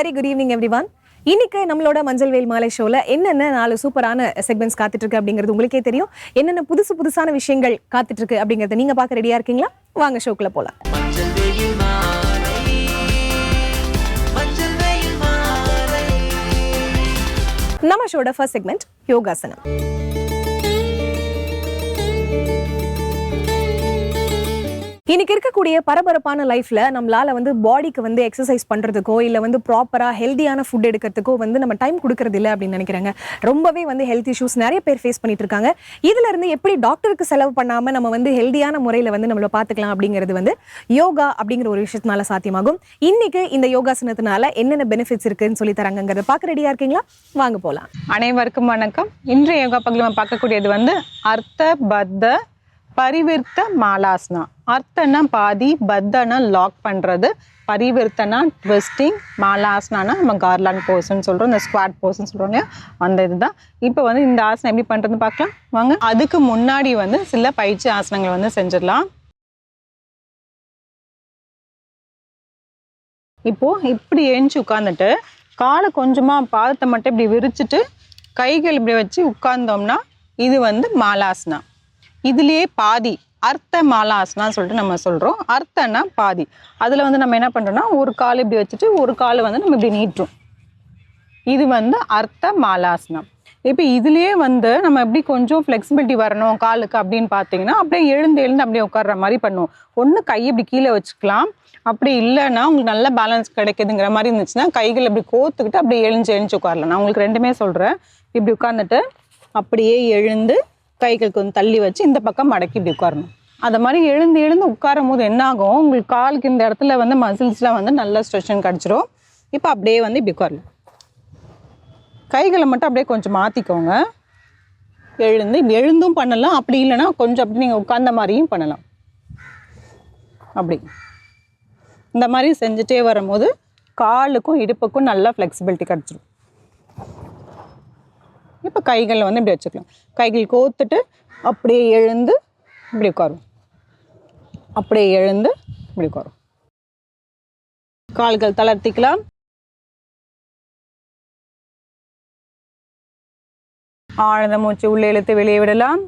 Very good evening everyone இன்னைக்கு நம்மளோட மஞ்சள் வெயில் மாலை ஷோல என்னென்ன நாலு சூப்பரான செக்மெண்ட்ஸ் காத்துட்டு இருக்கு அப்படிங்கிறது உங்களுக்கே தெரியும். என்னென்ன புதுசு புதுசான விஷயங்கள் காத்துட்டு இருக்கு அப்படிங்கறத நீங்க பார்க்க ரெடியா இருக்கீங்களா? வாங்க ஷோக்குள்ள போலாம். நம்ம ஷோட ஃபர்ஸ்ட் செக்மெண்ட் யோகாசனம். இன்னைக்கு இருக்கக்கூடிய பரபரப்பான லைஃப்ல நம்மளால வந்து பாடிக்கு வந்து எக்ஸசைஸ் பண்றதுக்கோ இல்ல வந்து ப்ராப்பரா ஹெல்தியான ஃபுட் எடுக்கிறதுக்கோ வந்து நம்ம டைம் கொடுக்கறது இல்லை அப்படின்னு நினைக்கிறாங்க. ரொம்பவே வந்து ஹெல்த் இஷ்யூஸ் நிறைய பேர் ஃபேஸ் பண்ணிட்டு இருக்காங்க. இதுல இருந்து எப்படி டாக்டருக்கு செலவு பண்ணாம நம்ம வந்து ஹெல்தியான முறையில வந்து நம்மள பாத்துக்கலாம் அப்படிங்கிறது வந்து யோகா அப்படிங்கிற ஒரு விஷயத்தினால சாத்தியமாகும். இன்னைக்கு இந்த யோகாசனத்தினால என்னென்ன பெனிஃபிட்ஸ் இருக்குன்னு சொல்லி தராங்கிறத பார்க்க ரெடியா இருக்கீங்களா? வாங்க போலாம். அனைவருக்கும் வணக்கம். இன்றைய யோகா பகுதியில் நம்ம பார்க்கக்கூடியது வந்து அர்த்த பத்த பரிவிர்த்த மாலாஸ்னா அர்த்தனா பாதி பத்தனா லாக் பண்ணுறது பரிவர்த்தனா ட்விஸ்டிங் மாலாசனானா நம்ம கார்லான் போஸ்ன்னு சொல்கிறோம் இந்த ஸ்குவாட் போஸ்ன்னு சொல்கிறோம் இல்லையா? அந்த இதுதான். இப்போ வந்து இந்த ஆசனம் எப்படி பண்ணுறதுன்னு பார்க்கலாம். வாங்க. அதுக்கு முன்னாடி வந்து சில பயிற்சி ஆசனங்களை வந்து செஞ்சிடலாம். இப்போது இப்படி எழுந்து உட்காந்துட்டு காலை கொஞ்சமாக பாதத்தை மட்டும் இப்படி விரிச்சிட்டு கைகள் இப்படி வச்சு உட்கார்ந்தோம்னா இது வந்து மாலாசனா இதுலேயே பாதி அர்த்த மாலாசனா சொல்லிட்டு நம்ம சொல்கிறோம் அர்த்தன்னா பாதி. அதில் வந்து நம்ம என்ன பண்ணுறோம்னா ஒரு கால் இப்படி வச்சுட்டு ஒரு கால் வந்து நம்ம இப்படி நீட்டுறோம். இது வந்து அர்த்த மாலாசனம் இப்போ இதுலேயே வந்து நம்ம எப்படி கொஞ்சம் ஃப்ளெக்சிபிலிட்டி வரணும் காலுக்கு அப்படின்னு பார்த்தீங்கன்னா அப்படியே எழுந்து எழுந்து அப்படியே உட்கார்ற மாதிரி பண்ணுவோம். ஒன்று கை இப்படி கீழே வச்சுக்கலாம். அப்படி இல்லைன்னா உங்களுக்கு நல்ல பேலன்ஸ் கிடைக்குதுங்கிற மாதிரி இருந்துச்சுன்னா கைகள் இப்படி கோத்துக்கிட்டு அப்படியே எழுந்து எழுந்து உட்காரலாம். நான் உங்களுக்கு ரெண்டுமே சொல்கிறேன் இப்படி உட்காந்துட்டு அப்படியே எழுந்து கைகள் கொஞ்சம் தள்ளி வச்சு இந்த பக்கம் மடக்கி இப்படி உட்காரணும். அந்த மாதிரி எழுந்து எழுந்து உட்காரும் போது என்ன ஆகும் உங்களுக்கு காலுக்கு இந்த இடத்துல வந்து மசில்ஸ்லாம் வந்து நல்ல ஸ்ட்ரெஷன் கிடச்சிரும். இப்போ அப்படியே வந்து இப்படி உட்காரலாம் கைகளை மட்டும் அப்படியே கொஞ்சம் மாற்றிக்கோங்க எழுந்து எழுந்தும் பண்ணலாம். அப்படி இல்லைன்னா கொஞ்சம் அப்படி நீங்கள் உட்கார்ந்த மாதிரியும் பண்ணலாம். அப்படி. இந்த மாதிரி செஞ்சுட்டே வரும்போது காலுக்கும் இடுப்புக்கும் நல்லா ஃப்ளெக்சிபிலிட்டி கிடச்சிரும். இப்போ கைகளை வந்து இப்படி வச்சுக்கலாம். கைகள் கோத்துட்டு அப்படியே எழுந்து இப்படி உட்காரும் அப்படியே எழுந்து இப்படி உட்காரும் கால்கள் தளர்த்திக்கலாம். ஆழ்ந்த மூச்சு உள்ளே இழுத்து வெளியே விடலாம்.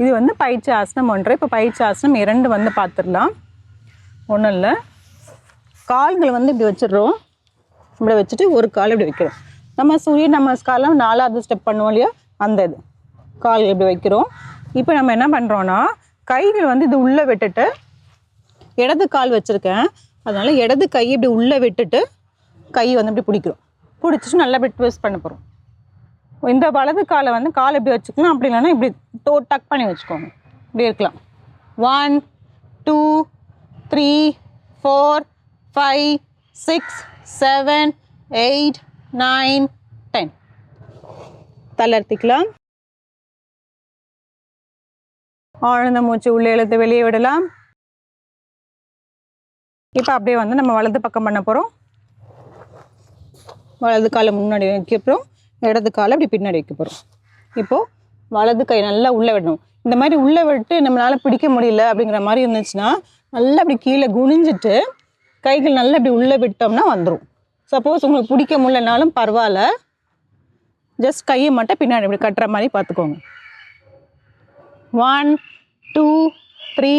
இது வந்து பயிற்சி ஆசனம் ஒன்று. இப்போ பயிற்சி ஆசனம் இரண்டு வந்து பார்த்துடலாம். ஒன்றும் இல்லை கால்கள் வந்து இப்படி வச்சிடுறோம். இப்படி வச்சுட்டு ஒரு கால் இப்படி வைக்கிறோம். நம்ம சூரிய நமஸ்காரம் நாலாவது ஸ்டெப் பண்ணுவோம் இல்லையா? அந்த இது. கால் இப்படி வைக்கிறோம். இப்போ நம்ம என்ன பண்ணுறோன்னா கைகள் வந்து இது உள்ளே விட்டுட்டு இடது கால் வச்சுருக்கேன். அதனால் இடது கை இப்படி உள்ளே விட்டுட்டு கை வந்து இப்படி பிடிக்கிறோம். பிடிச்சிட்டு நல்லா இப்படி ட்விஸ்ட் பண்ண போகிறோம் இந்த வலது காலை வந்து கால் இப்படி வச்சுக்கலாம். அப்படி இல்லைன்னா இப்படி டோ டக் பண்ணி வச்சுக்கோங்க. இப்படி இருக்கலாம். One two three four five six seven eight nine ten தளர்த்திக்கலாம். ஆழ்ந்த மூச்சு உள்ளே இழுத்து வெளியே விடலாம். இப்போ அப்படியே வந்து நம்ம வலது பக்கம் பண்ண போகிறோம் வலது காலை முன்னாடி வைக்க போகிறோம் இடது காலை அப்படி பின்னாடி வைக்க போகிறோம் இப்போது வலது கை நல்லா உள்ளே விடணும். இந்த மாதிரி உள்ளே விட்டு நம்மளால் பிடிக்க முடியல அப்படிங்கிற மாதிரி இருந்துச்சுன்னா நல்லா அப்படி கீழே குனிஞ்சிட்டு கைகள் நல்லா இப்படி உள்ளே விட்டோம்னா வந்துடும் சப்போஸ் உங்களுக்கு பிடிக்க முடியலனாலும் பரவாயில்ல. ஜஸ்ட் கையை மட்டும் பின்னாடி இப்படி கட்டுற மாதிரி பார்த்துக்கோங்க. One two three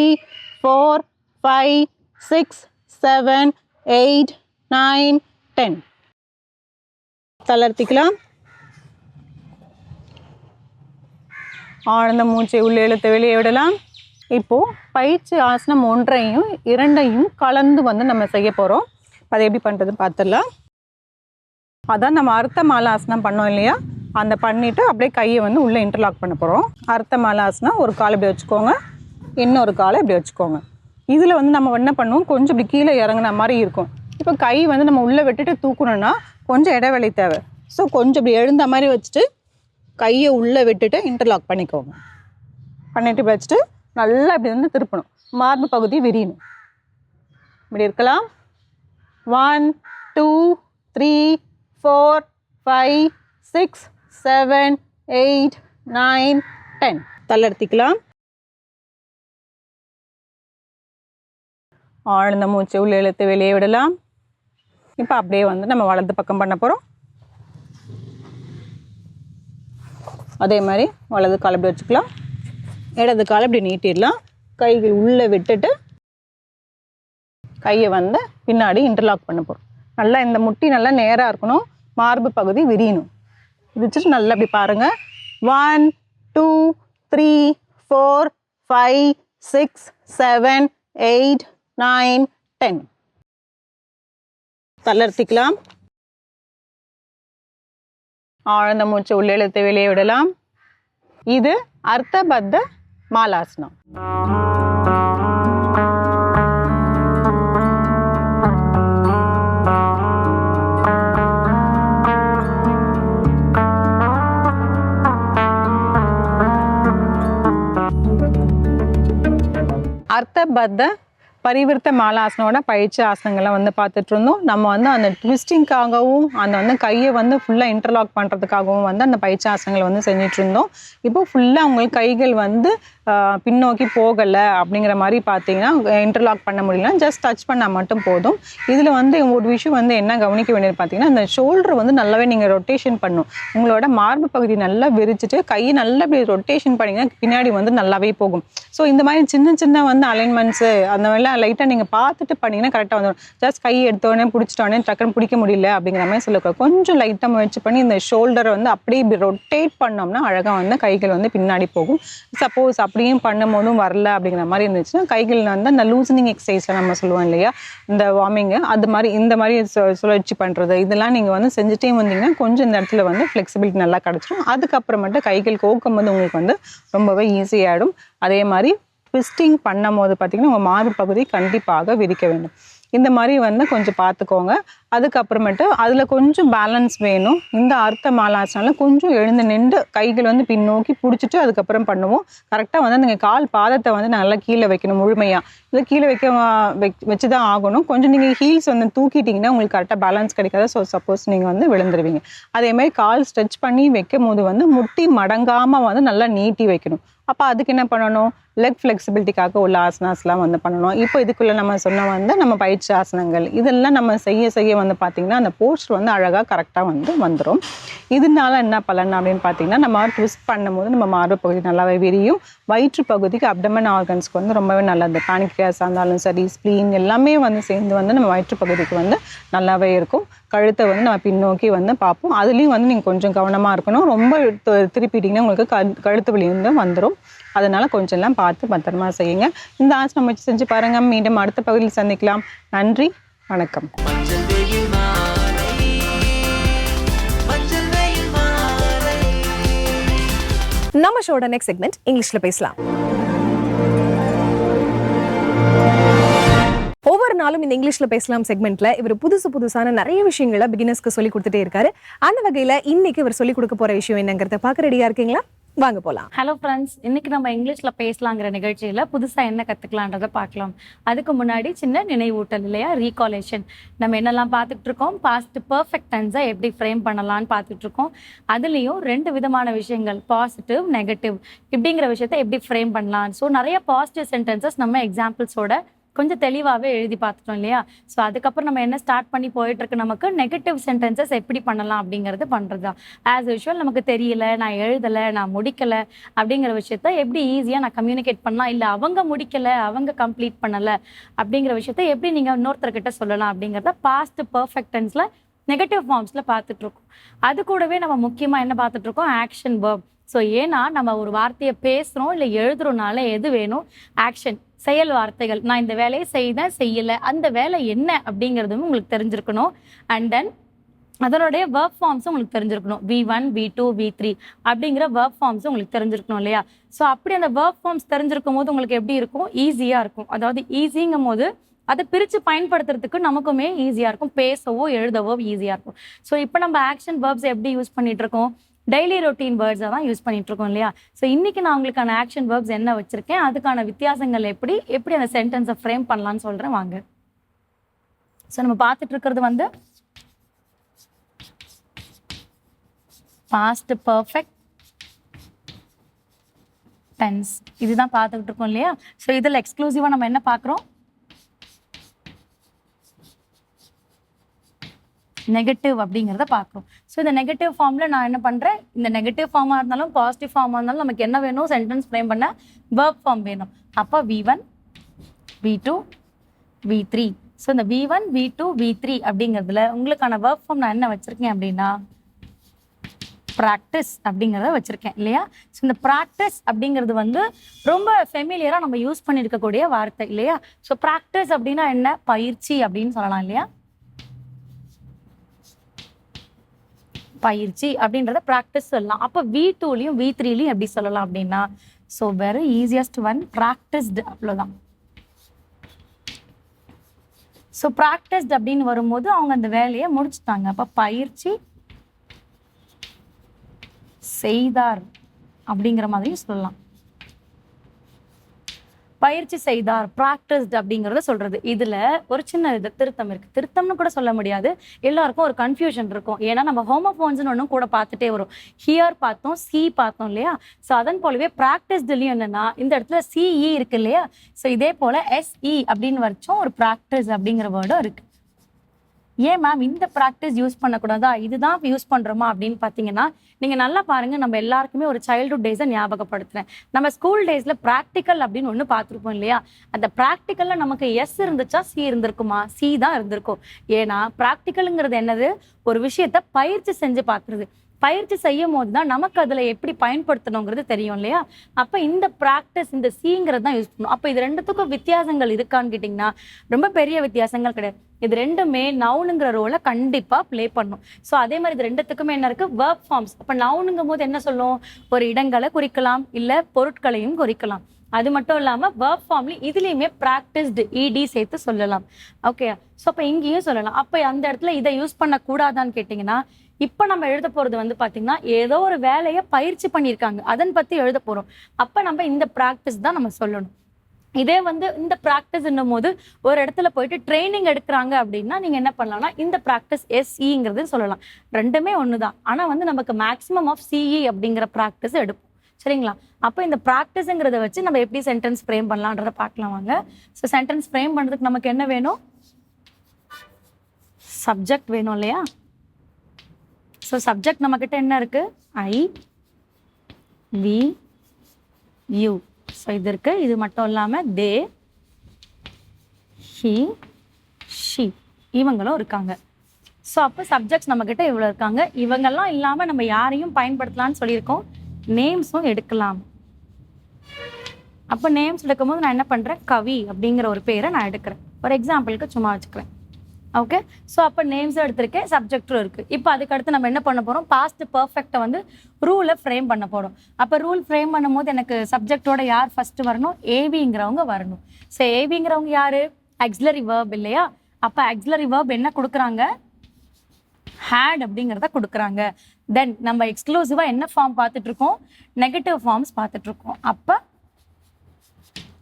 four five six seven eight nine ten தளர்த்திக்கலாம். ஆழ்ந்த மூச்சை உள்ளே இழுத்து வெளியே விடலாம். இப்போது பயிற்சி ஆசனம் ஒன்றையும் இரண்டையும் கலந்து வந்து நம்ம செய்ய போகிறோம் அதை எப்படி பண்ணுறதுன்னு பார்த்துடலாம். அதான் நம்ம அர்த்த மாலாசனம் பண்ணோம் இல்லையா? அந்த பண்ணிவிட்டு அப்படியே கையை வந்து உள்ளே இன்டர்லாக் பண்ண போகிறோம் அர்த்த மாலாசனம் ஒரு கால் இப்படி வச்சுக்கோங்க. இன்னொரு காலை இப்படி வச்சுக்கோங்க. இதில் வந்து நம்ம என்ன பண்ணுவோம்? கொஞ்சம் இப்படி கீழே இறங்குன மாதிரி இருக்கும். இப்போ கை வந்து நம்ம உள்ளே விட்டுட்டு தூக்கணும்னா கொஞ்சம் இடைவெளி தேவை. ஸோ கொஞ்சம் இப்படி எழுந்த மாதிரி வச்சுட்டு கையை உள்ளே விட்டுட்டு இன்டர்லாக் பண்ணிக்கோங்க. பண்ணிட்டு வச்சுட்டு நல்லா இப்படி வந்து திருப்பணும். மார்பு பகுதி விரியணும். இப்படி இருக்கலாம். One two three four five six seven eight nine ten தள்ளெடுத்திக்கலாம். ஆழ்ந்த மூச்சை உள்ள இழுத்து வெளியே விடலாம். இப்போ அப்படியே வந்து நம்ம வலது பக்கம் பண்ண போகிறோம் அதே மாதிரி வலது கால் இப்படி வச்சுக்கலாம். இடது கால் இப்படி நீட்டிடலாம். கைகள் உள்ளே விட்டுட்டு கையை வந்து பின்னாடி இன்டர்லாக் பண்ண போகிறோம் நல்லா இந்த முட்டி நல்லா நேராக இருக்கணும். மார்பு பகுதி விரியணும். விரிச்சிட்டு நல்லா அப்படி பாருங்க. One two three four five six seven eight nine ten தளர்த்திக்கலாம். ஆழ்ந்த மூச்சு உள்ளெழுத்து வெளியே விடலாம். இது அர்த்தபத்த மாலாசனம். அர்த்தபத்த பரிவர்த்த மாலாசனோட பயிற்சி ஆசனங்களை வந்து பார்த்துட்டு இருந்தோம் நம்ம வந்து அந்த ட்விஸ்டிங்காகவும் அந்த வந்து கையை வந்து ஃபுல்லாக இன்டர்லாக் பண்ணுறதுக்காகவும் வந்து அந்த பயிற்சி ஆசனங்களை வந்து செஞ்சுட்டு இருந்தோம் இப்போ ஃபுல்லாக உங்களுக்கு கைகள் வந்து பின்னோக்கி போகலை அப்படிங்கிற மாதிரி பார்த்தீங்கன்னா இன்டர்லாக் பண்ண முடியல ஜஸ்ட் டச் பண்ணால் மட்டும் போதும். இதில் வந்து ஒரு விஷயம் வந்து என்ன கவனிக்க வேண்டியது பார்த்தீங்கன்னா அந்த ஷோல்டர் வந்து நல்லாவே நீங்கள் ரொட்டேஷன் பண்ணும். உங்களோட மார்பு பகுதி நல்லா விரிச்சிட்டு கையை நல்லா இப்படி ரொட்டேஷன் பண்ணிங்கன்னா பின்னாடி வந்து நல்லாவே போகும். ஸோ இந்த மாதிரி சின்ன சின்ன வந்து அலைன்மெண்ட்ஸு அந்த மாதிரிலாம் லைட்டாக நீங்கள் பார்த்துட்டு பண்ணீங்கன்னா கரெக்டாக வந்துடும் ஜஸ்ட் கை எடுத்தோடனே பிடிச்சிட்டோடனே டக்குன்னு பிடிக்க முடியல அப்படிங்கிற மாதிரி சொல்லக்கூடாது கொஞ்சம் லைட்டாக முயற்சி பண்ணி இந்த ஷோல்டரை வந்து அப்படியே இப்படி ரொட்டேட் பண்ணோம்னா அழகாக வந்து கைகள் வந்து பின்னாடி போகும். சப்போஸ் அப்படியும் பண்ணும்போதும் வரல அப்படிங்கிற மாதிரி இருந்துச்சுன்னா கைகள் வந்து அந்த லூசனிங் எக்ஸசைஸில் நம்ம சொல்லுவோம் இல்லையா? இந்த வார்மிங்கு அது மாதிரி இந்த மாதிரி சு- சுழற்சி பண்ணுறது இதெல்லாம் நீங்கள் வந்து செஞ்சுட்டே வந்தீங்கன்னா கொஞ்சம் இந்த இடத்துல வந்து ஃப்ளெக்சிபிலிட்டி நல்லா கிடச்சிடும் அதுக்கப்புறமேட்டு கைகள் கோக்கும் போது உங்களுக்கு வந்து ரொம்பவே ஈஸியாகிடும் அதே மாதிரி ட்விஸ்டிங் பண்ணும் போது பார்த்தீங்கன்னா உங்கள் மார்பு பகுதி கண்டிப்பாக விரிக்க வேண்டும். இந்த மாதிரி வந்து கொஞ்சம் பார்த்துக்கோங்க அதுக்கப்புறமேட்டு அதில் கொஞ்சம் பேலன்ஸ் வேணும். இந்த அர்த்த மாலாசனால கொஞ்சம் எழுந்து நின்று கைகள் வந்து பின்னோக்கி பிடிச்சிட்டு அதுக்கப்புறம் பண்ணுவோம். கரெக்டாக வந்து நீங்கள் கால் பாதத்தை வந்து நல்லா கீழே வைக்கணும் முழுமையாக இல்லை கீழே வைக்க வச்சு தான் ஆகணும். கொஞ்சம் நீங்கள் ஹீல்ஸ் வந்து தூக்கிட்டிங்கன்னா உங்களுக்கு கரெக்டாக பேலன்ஸ் கிடைக்காது. ஸோ சப்போஸ் நீங்கள் வந்து விழுந்துருவீங்க. அதே மாதிரி கால் ஸ்ட்ரெச் பண்ணி வைக்கும் போது வந்து முட்டி மடங்காமல் வந்து நல்லா நீட்டி வைக்கணும். அப்போ அதுக்கு என்ன பண்ணணும்? லெக் ஃப்ளெக்சிபிலிட்டிக்காக உள்ள ஆசனாஸ்லாம் வந்து பண்ணணும். இப்போ இதுக்குள்ளே நம்ம சொன்ன வந்து நம்ம பயிற்சி ஆசனங்கள் இதெல்லாம் நம்ம செய்ய செய்ய வந்து பார்த்திங்கன்னா அந்த போஸ்டர் வந்து அழகாக கரெக்டாக வந்து வந்துடும் இதனால என்ன பலன் அப்படின்னு பார்த்தீங்கன்னா நம்ம ட்விஸ்ட் பண்ணும்போது நம்ம மார்பு பகுதி நல்லாவே விரியும். வயிற்று பகுதிக்கு அப்டமன் ஆர்கன்ஸ்க்கு வந்து ரொம்பவே நல்லது. பேனிக்ரியாஸாக இருந்தாலும் சரி ஸ்ப்ளீன் எல்லாமே வந்து சேர்ந்து வந்து நம்ம வயிற்று பகுதிக்கு வந்து நல்லாவே இருக்கும். கழுத்தை வந்து நம்ம பின்னோக்கி வந்து பார்ப்போம். அதுலேயும் வந்து நீங்கள் கொஞ்சம் கவனமாக இருக்கணும். ரொம்ப திருப்பிட்டிங்கன்னா உங்களுக்கு கழு- கழுத்து வலி வந்து வந்துடும் அதனால கொஞ்சம் எல்லாம் பார்த்து பத்திரமா செய்யுங்க. இந்த ஆசனம் வச்சு செஞ்சு பாருங்க. மீண்டும் அடுத்த பகுதியில் சந்திக்கலாம். நன்றி. வணக்கம். நம்ம ஷோட நெக்ஸ்ட் செக்மெண்ட் இங்கிலீஷ்ல பேசலாம். ஒவ்வொரு நாளும் இந்த இங்கிலீஷ்ல பேசலாம் செக்மெண்ட்ல இவர் புதுசு புதுசான நிறைய விஷயங்களை பிகினர்ஸ்க்கு சொல்லி கொடுத்துட்டே இருக்காரு. அந்த வகையில இன்னைக்கு இவர் சொல்லி கொடுக்க போற விஷயம் என்னங்கிறத பார்க்க ரெடியா இருக்கீங்களா? வாங்க போலாம். ஹலோ ஃப்ரெண்ட்ஸ் இன்னைக்கு நம்ம இங்கிலீஷ்ல பேசலாங்கிற நிகழ்ச்சியில புதுசா என்ன கத்துக்கலான்றத பார்க்கலாம். அதுக்கு முன்னாடி சின்ன நினைவூட்டல் இல்லையா? ரீகாலேஷன் நம்ம என்னெல்லாம் பார்த்துட்டு இருக்கோம்? பாஸ்ட் பர்ஃபெக்ட் டென்ஸை எப்படி ஃப்ரேம் பண்ணலாம்னு பார்த்துட்டு இருக்கோம். அதுலேயும் ரெண்டு விதமான விஷயங்கள் பாசிட்டிவ் நெகட்டிவ் இப்படிங்கிற விஷயத்தை எப்படி ஃப்ரேம் பண்ணலாம்? ஸோ நிறைய பாசிட்டிவ் சென்டென்சஸ் நம்ம எக்ஸாம்பிள்ஸோட கொஞ்சம் தெளிவாகவே எழுதி பார்த்துட்டோம் இல்லையா? ஸோ அதுக்கப்புறம் நம்ம என்ன ஸ்டார்ட் பண்ணி போயிட்டுருக்கு நமக்கு? நெகட்டிவ் சென்டென்சஸ் எப்படி பண்ணலாம் அப்படிங்கிறது பண்ணுறது தான் ஆஸ் யூஷுவல் நமக்கு தெரியல நான் எழுதலை நான் முடிக்கலை அப்படிங்கிற விஷயத்த எப்படி ஈஸியாக நான் கம்யூனிகேட் பண்ணலாம்? இல்லை அவங்க முடிக்கலை அவங்க கம்ப்ளீட் பண்ணலை அப்படிங்கிற விஷயத்த எப்படி நீங்கள் இன்னொருத்தர்கிட்ட சொல்லலாம் அப்படிங்கிறத பாஸ்ட் பர்ஃபெக்ட் டென்ஸில் நெகட்டிவ் ஃபார்ம்ஸில் பார்த்துட்ருக்கோம் அது கூடவே நம்ம முக்கியமாக என்ன பார்த்துட்ருக்கோம் ஆக்ஷன் வேர்ப் ஸோ ஏன்னா நம்ம ஒரு வார்த்தையை பேசுகிறோம் இல்லை எழுதுறோம்னால எது வேணும்? ஆக்ஷன் செயல் வார்த்தைகள். நான் இந்த வேலையை செய்தேன் செய்யலை. அந்த வேலை என்ன அப்படிங்கிறதும் உங்களுக்கு தெரிஞ்சிருக்கணும். அண்ட் தென் அதனுடைய ஒர்க் ஃபார்ம்ஸும் உங்களுக்கு தெரிஞ்சிருக்கணும். V one V two V three அப்படிங்கிற ஒர்க் ஃபார்ம்ஸும் உங்களுக்கு தெரிஞ்சிருக்கணும் இல்லையா? ஸோ அப்படி அந்த ஒர்க் ஃபார்ம்ஸ் தெரிஞ்சிருக்கும் போது உங்களுக்கு எப்படி இருக்கும்? ஈஸியாக இருக்கும். அதாவது ஈஸிங்கும் போது அதை பிரித்து பயன்படுத்துறதுக்கு நமக்குமே ஈஸியாக இருக்கும். பேசவோ எழுதவோ ஈஸியாக இருக்கும். ஸோ இப்போ நம்ம ஆக்ஷன் வேர்ப்ஸ் எப்படி யூஸ் பண்ணிகிட்டு இருக்கோம்? டெய்லி ரொட்டீன் வேர்ட்ஸை தான் யூஸ் பண்ணிட்டு இருக்கோம் இல்லையா? ஸோ இன்னைக்கு நான் உங்களுக்கான ஆக்ஷன் வேர்ப்ஸ் என்ன வச்சுருக்கேன்? அதுக்கான வித்தியாசங்கள் எப்படி? எப்படி அந்த சென்டென்ஸை ஃப்ரேம் பண்ணலாம்னு சொல்கிறேன் வாங்க. ஸோ நம்ம பார்த்துட்டு இருக்கிறது வந்து பாஸ்ட் பர்ஃபெக்ட் டென்ஸ் இதுதான் பார்த்துக்கிட்டு இருக்கோம் இல்லையா? ஸோ இதில் எக்ஸ்க்ளூசிவாக நம்ம என்ன பார்க்குறோம்? நெகட்டிவ் அப்படிங்கிறத பார்க்குறோம். ஸோ இந்த நெகட்டிவ் ஃபார்மில் நான் என்ன பண்ணுறேன் இந்த நெகட்டிவ் ஃபார்மாக இருந்தாலும் பாசிட்டிவ் ஃபார்மாக இருந்தாலும் நமக்கு என்ன வேணும்? சென்டென்ஸ் ஃப்ரேம் பண்ண verb ஃபார்ம் வேணும். அப்போ V one V two V three so இந்த V one V two V three அப்படிங்கிறதுல உங்களுக்கான ஒர்க் ஃபார்ம் நான் என்ன வச்சுருக்கேன் அப்படின்னா ப்ராக்டிஸ் அப்படிங்கிறத வச்சுருக்கேன் இல்லையா? ஸோ இந்த ப்ராக்டிஸ் அப்படிங்கிறது வந்து ரொம்ப ஃபெமிலியராக நம்ம யூஸ் பண்ணியிருக்கக்கூடிய வார்த்தை இல்லையா? ஸோ ப்ராக்டிஸ் அப்படின்னா என்ன? பயிற்சி அப்படின்னு சொல்லலாம் இல்லையா? பயிற்சி அப்படின்றத ப்ராக்டிஸ் சொல்லலாம். அப்போ வி டூலையும் வி த்ரீலையும் எப்படி சொல்லலாம் அப்படின்னா so very easiest one practised அவ்வளோதான் ஸோ ப்ராக்டிஸ்ட் அப்படின்னு வரும்போது அவங்க அந்த வேலையை முடிச்சுட்டாங்க. அப்போ பயிற்சி செய்தார் அப்படிங்கிற மாதிரியும் சொல்லலாம். பயிற்சி செய்தார் ப்ராக்டிஸ்ட் அப்படிங்கிறத சொல்றது. இதுல ஒரு சின்ன இது திருத்தம் இருக்கு. திருத்தம்னு கூட சொல்ல முடியாது. எல்லாருக்கும் ஒரு கன்ஃபியூஷன் இருக்கும். ஏன்னா நம்ம ஹோமோஃபோன்ஸ்னு ஒன்றும் கூட பார்த்துட்டே வரும். ஹியர் பார்த்தோம் சி பார்த்தோம் இல்லையா? ஸோ அதன் போலவே ப்ராக்டிஸ்டுலையும் என்னன்னா இந்த இடத்துல சிஇ e இருக்கு இல்லையா? ஸோ இதே போல எஸ்இ e அப்படின்னு வரைச்சும் ஒரு ப்ராக்டிஸ் அப்படிங்கிற வேர்டும் இருக்கு. ஏன் மேம் இந்த ப்ராக்டிஸ் யூஸ் பண்ணக்கூடாதா? இதுதான் யூஸ் பண்ணுறோமா அப்படின்னு பார்த்தீங்கன்னா நீங்கள் நல்லா பாருங்க நம்ம எல்லாருக்குமே ஒரு சைல்டுஹுட் டேஸை ஞாபகப்படுத்துகிறேன் நம்ம ஸ்கூல் டேஸில் ப்ராக்டிக்கல் அப்படின்னு ஒன்று பார்த்துருப்போம் இல்லையா? அந்த ப்ராக்டிக்கலில் நமக்கு எஸ் இருந்துச்சா சி இருந்திருக்குமா? சி தான் இருந்திருக்கும். ஏன்னா ப்ராக்டிக்கலுங்கிறது என்னது? ஒரு விஷயத்த பயிற்சி செஞ்சு பார்க்குறது பயிற்சி செய்யும் போது தான் நமக்கு அதில் எப்படி பயன்படுத்தணுங்கிறது தெரியும் இல்லையா? அப்போ இந்த ப்ராக்டிஸ் இந்த சீங்கிறது தான் யூஸ் பண்ணணும். அப்போ இது ரெண்டுத்துக்கும் வித்தியாசங்கள் இருக்கான்னு கேட்டிங்கன்னா ரொம்ப பெரிய வித்தியாசங்கள் கிடையாது. இது ரெண்டுமே நவுனுங்கிற ரோலை கண்டிப்பாக ப்ளே பண்ணும். ஸோ அதே மாதிரி இது ரெண்டுத்துக்குமே என்ன இருக்குது ஒர்க் ஃபார்ம்ஸ் அப்போ நவுனுங்கும் போது என்ன சொல்லும்? ஒரு இடங்களை குறிக்கலாம் இல்லை பொருட்களையும் குறிக்கலாம். அது மட்டும் இல்லாமல் ஒர்க் ஃபார்ம்லேயும் இதுலேயுமே ப்ராக்டிஸ்டு இடி சேர்த்து சொல்லலாம். ஓகே ஸோ அப்போ இங்கேயும் சொல்லலாம். அப்போ அந்த இடத்துல இதை யூஸ் பண்ணக்கூடாதான்னு கேட்டிங்கன்னா இப்போ நம்ம எழுத போகிறது வந்து பார்த்திங்கன்னா ஏதோ ஒரு வேலையை பயிற்சி பண்ணியிருக்காங்க. அதன் பற்றி எழுத போகிறோம் அப்போ நம்ம இந்த ப்ராக்டிஸ் தான் நம்ம சொல்லணும். இதே வந்து இந்த ப்ராக்டிஸ்ன்னும் போது ஒரு இடத்துல போயிட்டு ட்ரைனிங் எடுக்கிறாங்க அப்படின்னா நீங்கள் என்ன பண்ணலாம்னா இந்த ப்ராக்டிஸ் எஸ்இங்கிறது சொல்லலாம். ரெண்டுமே ஒன்று தான் ஆனால் வந்து நமக்கு மேக்ஸிமம் ஆஃப் சிஇ அப்படிங்கிற ப்ராக்டிஸ் எடுப்போம். சரிங்களா? அப்போ இந்த ப்ராக்டிஸுங்கிறத வச்சு நம்ம எப்படி சென்டென்ஸ் ஃப்ரேம் பண்ணலான்றத பார்க்கலாம் வாங்க. ஸோ சென்டென்ஸ் ஃப்ரேம் பண்ணுறதுக்கு நமக்கு என்ன வேணும்? சப்ஜெக்ட் வேணும் இல்லையா? ஸோ சப்ஜெக்ட் நம்மக்கிட்ட என்ன இருக்குது ஐ வி யூ ஸோ இது இருக்குது இது மட்டும் இல்லாமல் தே ஹி ஷி இவங்களும் இருக்காங்க. ஸோ அப்போ சப்ஜெக்ட்ஸ் நம்மக்கிட்ட இவ்வளோ இருக்காங்க. இவங்கெல்லாம் இல்லாமல் நம்ம யாரையும் பயன்படுத்தலாம்னு சொல்லியிருக்கோம். நேம்ஸும் எடுக்கலாம். அப்போ நேம்ஸ் எடுக்கும்போது நான் என்ன பண்ணுறேன் கவி அப்படிங்கிற ஒரு பேரை நான் எடுக்கிறேன். ஒரு எக்ஸாம்பிளுக்கு சும்மா வச்சுக்கிறேன். ஓகே ஸோ அப்போ நேம்ஸும் எடுத்திருக்கேன் சப்ஜெக்டும் இருக்குது இப்போ அதுக்கடுத்து நம்ம என்ன பண்ண போகிறோம் பாஸ்ட் பர்ஃபெக்டை வந்து ரூலை ஃப்ரேம் பண்ண போகிறோம் அப்போ ரூல் ஃப்ரேம் பண்ணும்போது எனக்கு சப்ஜெக்டோட யார் ஃபஸ்ட்டு வரணும்? ஏவிங்கிறவங்க வரணும். ஸோ ஏவிங்கிறவங்க யார்? ஆக்சிலரி வேர்ப் இல்லையா? அப்போ ஆக்சிலரி வேர்ப் என்ன கொடுக்குறாங்க? ஹேட் அப்படிங்கிறத கொடுக்குறாங்க. தென் நம்ம எக்ஸ்க்ளூசிவாக என்ன ஃபார்ம் பார்த்துட்ருக்கோம்? நெகட்டிவ் ஃபார்ம்ஸ் பார்த்துட்ருக்கோம். அப்போ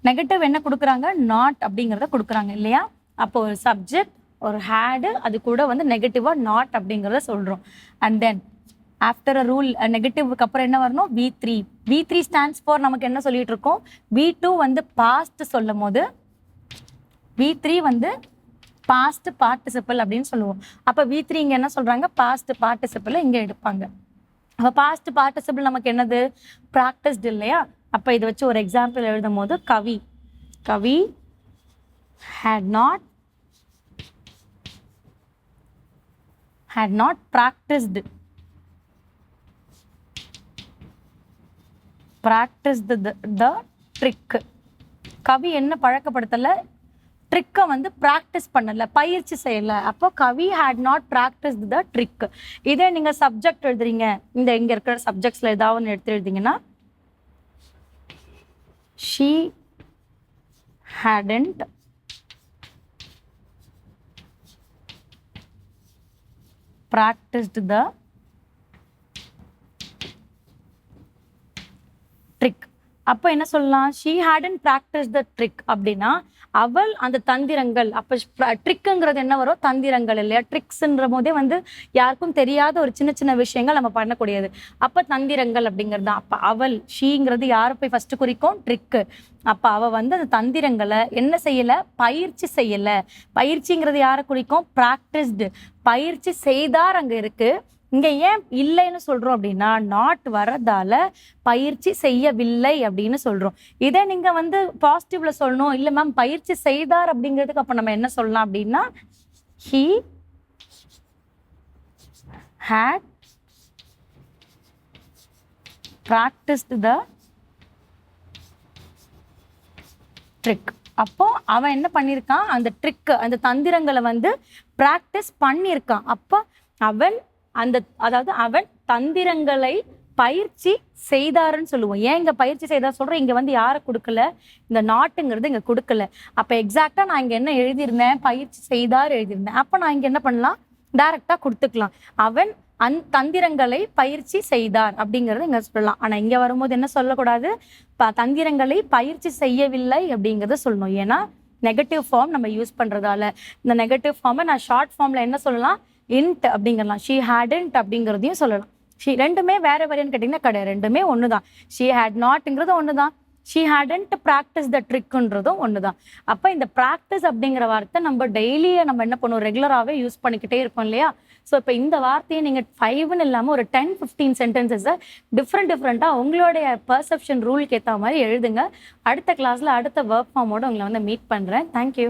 நெகட்டிவ் என்ன கொடுக்குறாங்க? நாட் அப்படிங்கிறத கொடுக்குறாங்க இல்லையா? அப்போ ஒரு சப்ஜெக்ட் ஒரு ஹேடு அது கூட வந்து நெகட்டிவாக நாட் அப்படிங்கிறத சொல்கிறோம் and then after a rule நெகட்டிவ்க்கு அப்புறம் என்ன வரணும்? V three V three stands for நமக்கு என்ன சொல்லிட்டு இருக்கோம்? வி டூ வந்து பாஸ்ட் சொல்லும் போது வி த்ரீ வந்து பாஸ்ட் பார்ட்டிசிபிள் அப்படின்னு சொல்லுவோம். அப்போ வி த்ரீ இங்கே என்ன சொல்கிறாங்க பாஸ்ட் பார்ட்டிசிபிள் இங்கே எடுப்பாங்க. அப்போ பாஸ்ட் பார்ட்டிசிபிள் நமக்கு என்னது? ப்ராக்டிஸ்டு இல்லையா? அப்போ இதை வச்சு ஒரு எக்ஸாம்பிள் எழுதும் போது Kavi Kavi had not had not practiced. Practiced the, the, trick. Kavi என்ன பழக்கப்படுத்தலை? ட்ரிக்கை வந்து ப்ராக்டிஸ் பண்ணலை பயிற்சி செய்யலை. அப்போ Kavi had not practice the trick இதே நீங்கள் சப்ஜெக்ட் எழுதுறீங்க. இந்த இங்கே இருக்கிற சப்ஜெக்ட்ஸில் ஏதாவது ஒன்று எடுத்து எழுதிங்கன்னா she hadn't practiced the trick. அப்போ என்ன சொல்லலாம்? She hadn't practice the trick அப்படின்னா அவள் அந்த தந்திரங்கள் அப்போ ட்ரிக்குங்கிறது என்ன வரும்? தந்திரங்கள் இல்லையா? ட்ரிக்ஸ்ன்ற போதே வந்து யாருக்கும் தெரியாத ஒரு சின்ன சின்ன விஷயங்கள் நம்ம பண்ணக்கூடியது. அப்போ தந்திரங்கள் அப்படிங்கிறது தான். அப்போ அவள் ஷீங்கிறது யாரை போய் ஃபர்ஸ்ட் குறிக்கும்? ட்ரிக்கு அப்போ அவ வந்து அந்த தந்திரங்களை என்ன செய்யல? பயிற்சி செய்யல. பயிற்சிங்கிறது யாரை குறிக்கும்? ப்ராக்டிஸ்டு பயிற்சி செய்தார் அங்க இருக்கு. இங்கே ஏன் இல்லைன்னு சொல்கிறோம் அப்படின்னா நாட் வரதால பயிற்சி செய்யவில்லை அப்படின்னு சொல்கிறோம் இதே நீங்கள் வந்து பாசிட்டிவ்ல சொல்லணும். இல்லை மேம் பயிற்சி செய்தார் அப்படிங்கிறதுக்கு அப்போ நம்ம என்ன சொல்லலாம் அப்படின்னா he had practised the trick அப்போ அவன் என்ன பண்ணியிருக்கான்? அந்த ட்ரிக்கு அந்த தந்திரங்களை வந்து ப்ராக்டிஸ் பண்ணியிருக்கான். அப்போ அவன் அந்த அதாவது அவன் தந்திரங்களை பயிற்சி செய்தாருன்னு சொல்லுவோம். ஏன் இங்கே பயிற்சி செய்தார் சொல்கிறேன் இங்கே வந்து யாரை கொடுக்கல? இந்த நாட்டுங்கிறது இங்கே கொடுக்கல. அப்போ எக்ஸாக்டாக நான் இங்கே என்ன எழுதியிருந்தேன்? பயிற்சி செய்தார் எழுதியிருந்தேன். அப்போ நான் இங்கே என்ன பண்ணலாம்? டைரெக்டாக கொடுத்துக்கலாம். அவன் அந் தந்திரங்களை பயிற்சி செய்தார் அப்படிங்கிறத இங்கே சொல்லலாம். ஆனால் இங்கே வரும்போது என்ன சொல்லக்கூடாது? ப- தந்திரங்களை பயிற்சி செய்யவில்லை அப்படிங்கிறத சொல்லணும். ஏன்னா நெகட்டிவ் ஃபார்ம் நம்ம யூஸ் பண்ணுறதால இந்த நெகட்டிவ் ஃபார்மை நான் ஷார்ட் ஃபார்மில் என்ன சொல்லலாம்? இன்ட் அப்படிங்கலாம் ஷீ ஹேடன்ட் அப்படிங்கிறதையும் சொல்லலாம். ஷீ ரெண்டுமே வேற வேறன்னு கேட்டிங்கன்னா கிடையாது ரெண்டுமே ஒன்று தான் ஷீ ஹேட் நாட்ங்கிறது ஒன்று தான் ஷீ ஹேடன்ட் ப்ராக்டிஸ் த ட்ரிக்குன்றதும் ஒன்று தான் அப்போ இந்த ப்ராக்டிஸ் அப்படிங்கிற வார்த்தை நம்ம டெய்லியே நம்ம என்ன பண்ணுவோம்? ரெகுலராகவே யூஸ் பண்ணிக்கிட்டே இருப்போம் இல்லையா? ஸோ இப்போ இந்த வார்த்தையை நீங்கள் ஃபைவ்னு இல்லாமல் ஒரு டென் ஃபிஃப்டீன் சென்டென்சஸை டிஃப்ரெண்ட் டிஃப்ரெண்ட்டாக உங்களுடைய பர்செப்ஷன் ரூலுக்கு ஏற்ற மாதிரி எழுதுங்க. அடுத்த கிளாஸில் அடுத்த ஒர்க் ஃபார்மோட உங்களை வந்து மீட் பண்ணுறேன் தேங்க்யூ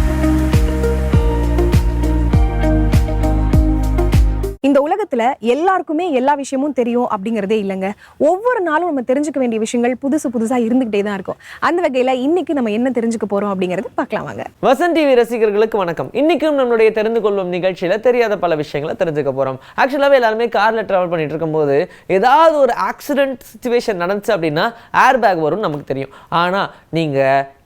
இந்த உலகத்துல எல்லாருக்குமே எல்லா விஷயமும் தெரியும் அப்படிங்கிறதே இல்லைங்க. ஒவ்வொரு நாளும் நம்ம தெரிஞ்சுக்க வேண்டிய விஷயங்கள் புதுசு புதுசா இருந்துகிட்டே தான் இருக்கும். அந்த வகையில இன்னைக்கு நம்ம என்ன தெரிஞ்சுக்க போறோம் அப்படிங்கறது பார்க்கலாம் வாங்க. வசன் டிவி ரசிகர்களுக்கு வணக்கம். இன்னைக்கும் நம்மளுடைய தெரிந்து கொள்வோம் நிகழ்ச்சியில தெரியாத பல விஷயங்களை தெரிஞ்சுக்க போறோம். ஆக்சுவலாவே எல்லாருமே கார்ல டிராவல் பண்ணிட்டு இருக்கும்போது ஏதாவது ஒரு ஆக்சிடென்ட் சுச்சுவேஷன் நடந்துச்சு அப்படின்னா ஏர் பேக் வரும்னு நமக்கு தெரியும். ஆனா நீங்க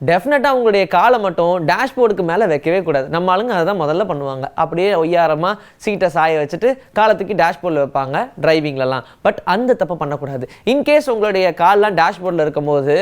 டெஃபினட்டாக உங்களுடைய காலை மட்டும் டேஷ்போர்டுக்கு மேலே வைக்கவே கூடாது. நம்ம ஆளுங்க அதை தான் முதல்ல பண்ணுவாங்க. அப்படியே ஒய்யாரமாக சீட்டை சாய வச்சுட்டு காலத்துக்கு டேஷ்போர்டில் வைப்பாங்க டிரைவிங்லலாம் பட் அந்த தப்பை பண்ணக்கூடாது. இன்கேஸ் உங்களுடைய கால்லாம் டேஷ்போர்டில் இருக்கும்போது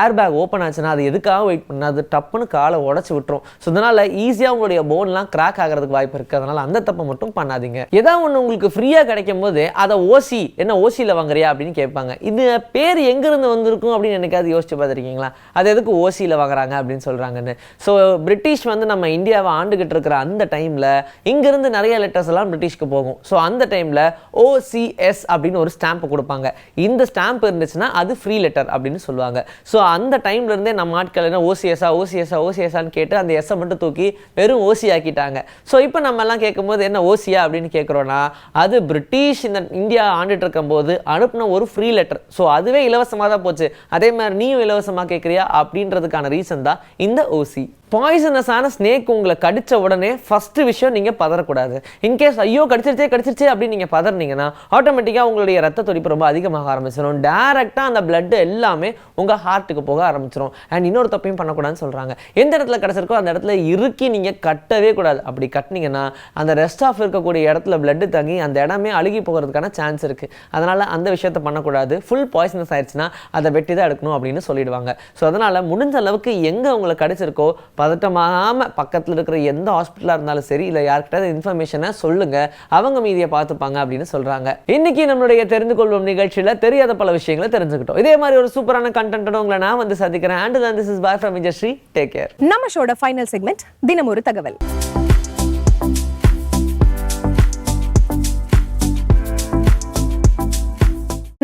ஏர் பேக் ஓப்பன் ஆச்சுன்னா அது எதுக்காக வெயிட் பண்ணாது டப்புன்னு காலை உடச்சி விட்டுரும். ஸோ அதனால் ஈஸியாக உங்களுடைய போன்லாம் கிராக் ஆகிறதுக்கு வாய்ப்பு இருக்குது அதனால் அந்த தப்பை மட்டும் பண்ணாதீங்க. ஏதாவது ஒன்று உங்களுக்கு ஃப்ரீயாக கிடைக்கும் போது அதை ஓசி என்ன ஓசியில் வாங்குறியா அப்படின்னு கேட்பாங்க. இது பேர் எங்கேருந்து வந்திருக்கும் அப்படின்னு எனக்காவது யோசிச்சு பார்த்துருக்கீங்களா? அது எதுக்கு ஓசியில் பார்க்குறாங்க அப்படின்னு சொல்கிறாங்கன்னு ஸோ பிரிட்டிஷ் வந்து நம்ம இந்தியாவை ஆண்டுகிட்டு இருக்கிற அந்த டைமில் இங்கேருந்து நிறைய லெட்டர்ஸ் எல்லாம் பிரிட்டிஷ்க்கு போகும். ஸோ அந்த டைமில் ஓசிஎஸ் அப்படின்னு ஒரு ஸ்டாம்ப் கொடுப்பாங்க. இந்த ஸ்டாம்ப் இருந்துச்சுன்னா அது ஃப்ரீ லெட்டர் அப்படின்னு சொல்லுவாங்க. ஸோ அந்த டைம்ல இருந்தே நம்ம ஆட்கள் என்ன ஓசிஎஸ்ஸா ஓசிஎஸ்ஸா ஓசிஎஸ்ஸான்னு கேட்டு அந்த எஸ்ஸை மட்டும் தூக்கி வெறும் ஓசி ஆக்கிட்டாங்க. ஸோ இப்போ நம்ம எல்லாம் கேட்கும்போது என்ன ஓசியா அப்படின்னு கேட்குறோன்னா அது பிரிட்டிஷ் இந்த இந்தியா ஆண்டுட்டு இருக்கும்போது அனுப்பின ஒரு ஃப்ரீ லெட்டர் ஸோ அதுவே இலவசமாக தான் போச்சு. அதே மாதிரி நீயும் இலவசமாக கேட்குறியா அப்படின்றதுக்கான ரீசன் தான் இந்த ஓசி பாய்சனஸான ஸ்னேக் உங்களை கடித்த உடனே ஃபஸ்ட்டு விஷயம் நீங்கள் பதறக்கூடாது. இன்கேஸ் ஐயோ கடிச்சிருச்சே கடிச்சிருச்சே அப்படின்னு நீங்கள் பதறினீங்கன்னா ஆட்டோமேட்டிக்காக உங்களுடைய ரத்த துடிப்பு ரொம்ப அதிகமாக ஆரம்பிச்சிடும் டேரெக்டாக அந்த blood எல்லாமே உங்கள் ஹார்ட்டுக்கு போக ஆரம்பிச்சிடும் அண்ட் இன்னொரு தப்பையும் பண்ணக்கூடாதுன்னு சொல்கிறாங்க எந்த இடத்துல கிடச்சிருக்கோ அந்த இடத்துல இறுக்கி நீங்கள் கட்டவே கூடாது. அப்படி கட்டினீங்கன்னா அந்த ரெஸ்ட் ஆஃப் இருக்கக்கூடிய இடத்துல பிளட்டு தங்கி அந்த இடமே அழுகி போகிறதுக்கான சான்ஸ் இருக்குது அதனால் அந்த விஷயத்தை பண்ணக்கூடாது. ஃபுல் பாய்சனஸ் ஆயிடுச்சுன்னா அதை வெட்டி தான் எடுக்கணும் அப்படின்னு சொல்லிடுவாங்க. ஸோ அதனால் முடிஞ்ச அளவுக்கு எங்கே உங்களை கடிச்சிருக்கோ பதட்டமாகாமல் பக்கத்தில் இருக்கிற எந்த ஹாஸ்பிட்டலாக இருந்தாலும் சரி இல்லை யார்கிட்ட இன்ஃபர்மேஷனை சொல்லுங்கள் அவங்க மீதியை பார்த்துப்பாங்க அப்படின்னு சொல்கிறாங்க இன்னைக்கு நம்மளுடைய தெரிந்து கொள்வோம் நிகழ்ச்சியில் தெரியாத பல விஷயங்களை தெரிஞ்சுக்கிட்டோம். இதே மாதிரி ஒரு சூப்பரான கண்டென்ட்டோட உங்களை நான் வந்து சந்திக்கிறேன். And then this is bye from Vijayasri take care நம்ம ஷோட ஃபைனல் செக்மெண்ட் தினம் ஒரு தகவல்.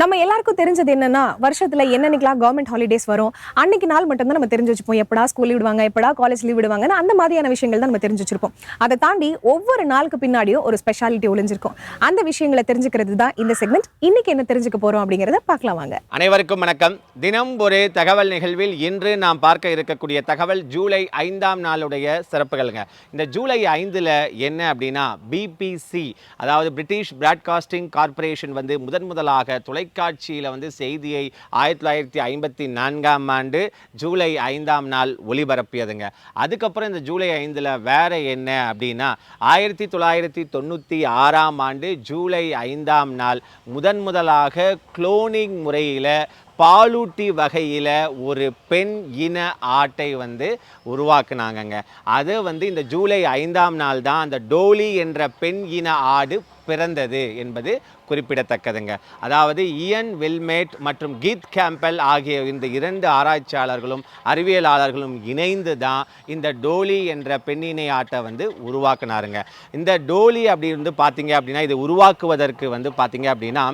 நம்ம எல்லாருக்கும் தெரிஞ்சது என்னன்னா வருஷத்துல என்னன்னைக்கெல்லாம் கவர்மெண்ட் ஹாலிடேஸ் வரும்? அன்னைக்கு நாள் மட்டும் தான் நம்ம தெரிஞ்சு வச்சுப்போம். எப்படா ஸ்கூல் விடுவாங்க எப்படா காலேஜ் லீவ் விடுவாங்கன்னு அந்த மாதிரியான விஷயங்கள் தான் நம்ம தெரிஞ்சு வச்சிருப்போம். அதை தாண்டி ஒவ்வொரு நாளுக்கு பின்னாடியும் ஒரு ஸ்பெஷாலிட்டி ஒளிஞ்சிருக்கும். அந்த விஷயங்களை தெரிஞ்சுக்கிறது தான் இந்த செக்மெண்ட் இன்னைக்கு என்ன தெரிஞ்சுக்க போறோம் அப்படிங்கறத பார்க்கலாம் வாங்க. அனைவருக்கும் வணக்கம். தினம் ஒரு தகவல் நிகழ்வில் இன்று நாம் பார்க்க இருக்கக்கூடிய தகவல் ஜூலை ஐந்தாம் நாளுடைய சிறப்புகள்ங்க. இந்த ஜூலை ஐந்தில் என்ன அப்படின்னா பிபிசி அதாவது பிரிட்டிஷ் பிராட்காஸ்டிங் கார்ப்பரேஷன் வந்து முதன் முதலாக துளை தொலைக்காட்சியில் வந்து செய்தியை ஆயிரத்தி தொள்ளாயிரத்தி ஐம்பத்தி நான்காம் ஆண்டு ஜூலை ஐந்தாம் நாள் ஒளிபரப்பியதுங்க. அதுக்கப்புறம் இந்த ஜூலை ஐந்தில் வேறு என்ன அப்படின்னா ஆயிரத்தி தொள்ளாயிரத்தி தொண்ணூற்றி ஆறாம் ஆண்டு ஜூலை ஐந்தாம் நாள் முதன் முதலாக குளோனிங் முறையில் பாலூட்டி வகையில் ஒரு பெண் இன ஆட்டை வந்து உருவாக்குனாங்கங்க. அது வந்து இந்த ஜூலை ஐந்தாம் நாள் தான் அந்த டோலி என்ற பெண் இன ஆடு பிறந்தது என்பது குறிப்பிடத்தக்கதுங்க. அதாவது இயன் வில்மேட் மற்றும் கீத் கேம்பல் ஆகிய இந்த இரண்டு ஆராய்ச்சியாளர்களும் அறிவியலாளர்களும் இணைந்து தான் இந்த டோலி என்ற பெண்ணினை ஆட்டை வந்து உருவாக்குனாருங்க. இந்த டோலி அப்படி வந்து பார்த்தீங்க அப்படின்னா இது உருவாக்குவதற்கு வந்து பார்த்தீங்க அப்படின்னா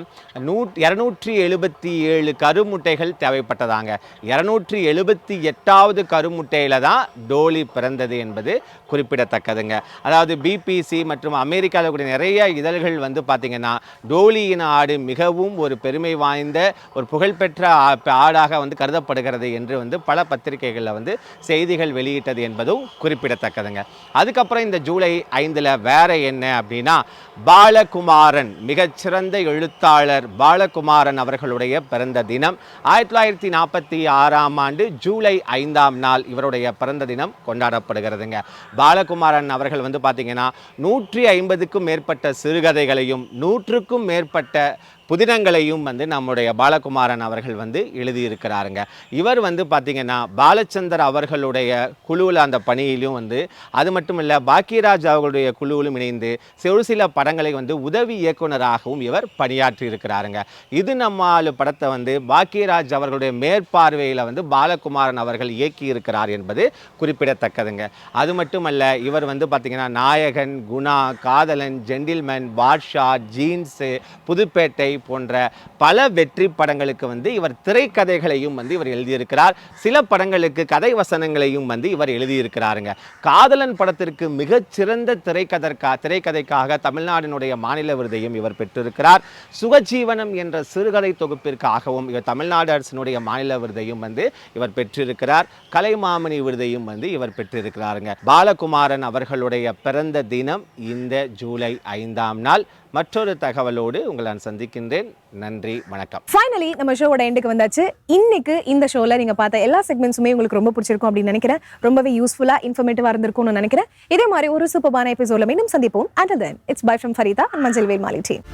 நூ இரநூற்றி எழுபத்தி ஏழு கருமுட்டைகள் தேவைப்பட்டதாங்க. இரநூற்றி எழுபத்தி எட்டாவது கருமுட்டையில் தான் டோலி பிறந்தது என்பது குறிப்பிடத்தக்கதுங்க. அதாவது பிபிசி மற்றும் அமெரிக்காவில் கூடிய நிறைய இதழ் இதழ்கள் வந்து பார்த்திங்கன்னா டோலி இன ஆடு மிகவும் ஒரு பெருமை வாய்ந்த ஒரு புகழ்பெற்ற ஆடாக வந்து கருதப்படுகிறது என்று வந்து பல பத்திரிகைகளில் வந்து செய்திகள் வெளியிட்டது என்பதும் குறிப்பிடத்தக்கதுங்க. அதுக்கப்புறம் இந்த ஜூலை ஐந்தில் வேற என்ன அப்படின்னா பாலகுமாரன் மிகச்சிறந்த எழுத்தாளர் பாலகுமாரன் அவர்களுடைய பிறந்த தினம் ஆயிரத்தி தொள்ளாயிரத்தி நாற்பத்தி ஆறாம் ஆண்டு ஜூலை ஐந்தாம் நாள் இவருடைய பிறந்த தினம் கொண்டாடப்படுகிறதுங்க. பாலகுமாரன் அவர்கள் வந்து பார்த்திங்கன்னா நூற்றி ஐம்பதுக்கும் மேற்பட்ட சிறுகதைகளையும் நூற்றுக்கும் மேற்பட்ட புதினங்களையும் வந்து நம்முடைய பாலகுமாரன் அவர்கள் வந்து எழுதியிருக்கிறாருங்க. இவர் வந்து பார்த்திங்கன்னா பாலச்சந்தர் அவர்களுடைய குழுவில் அந்த பணியிலும் வந்து அது மட்டும் இல்லை பாக்கியராஜ் அவர்களுடைய குழுவிலும் இணைந்து ஒரு சில படங்களை வந்து உதவி இயக்குனராகவும் இவர் பணியாற்றி இருக்கிறாருங்க இது நம்மால் படத்தை வந்து பாக்கியராஜ் அவர்களுடைய மேற்பார்வையில் வந்து பாலகுமாரன் அவர்கள் இயக்கி இருக்கிறார் என்பது குறிப்பிடத்தக்கதுங்க. அது மட்டுமல்ல இவர் வந்து பார்த்திங்கன்னா நாயகன் குணா காதலன் ஜென்டில்மேன் பாட்ஷா ஜீன்ஸு புதுப்பேட்டை போன்ற பல வெற்றி படங்களுக்கு வந்து இவர் திரைக்கதைகளையும் வந்து இவர் எழுதியிருக்கிறார். சில படங்களுக்கு கதை வசனங்களையும் வந்து இவர் எழுதியிருக்கிறாருங்க. காதலன் படத்திற்கு மிகச்சிறந்த திரைக்கதற்கா திரைக்கதைக்காக தமிழ்நாட்டினுடைய மாநில விருதையும் இவர் பெற்றிருக்கிறார். சுகஜீவனம் என்ற சிறுகதை தொகுப்பிற்காகவும் இவர் தமிழ்நாடு அரசினுடைய மாநில விருதையும் வந்து இவர் பெற்றிருக்கிறார். கலைமாமணி விருதையும் வந்து இவர் பெற்றிருக்கிறாருங்க. பாலகுமாரன் அவர்களுடைய பிறந்த தினம் இந்த ஜூலை ஐந்தாம் நாள் மற்றொரு தகவலோடு உங்களை நான் சந்திக்கின்றேன். நன்றி வணக்கம். ஃபைனலி நம்ம ஷோவோட எண்டுக்கு வந்தாச்சு. இன்னைக்கு இந்த ஷோல நீங்க பார்த்த எல்லா செக்மெண்ட்ஸுமே உங்களுக்கு ரொம்ப பிடிச்சிருக்கும் அப்படின்னு நினைக்கிறேன். ரொம்பவே யூஸ்ஃபுல்லா இன்ஃபர்மேட்டிவாக இருந்திருக்கும்னு நினைக்கிறேன். இதே மாதிரி ஒரு சூப்பரான எபிசோட மீண்டும் சந்திப்போம். And then it's bye from Farida and Manjal Vel Mali team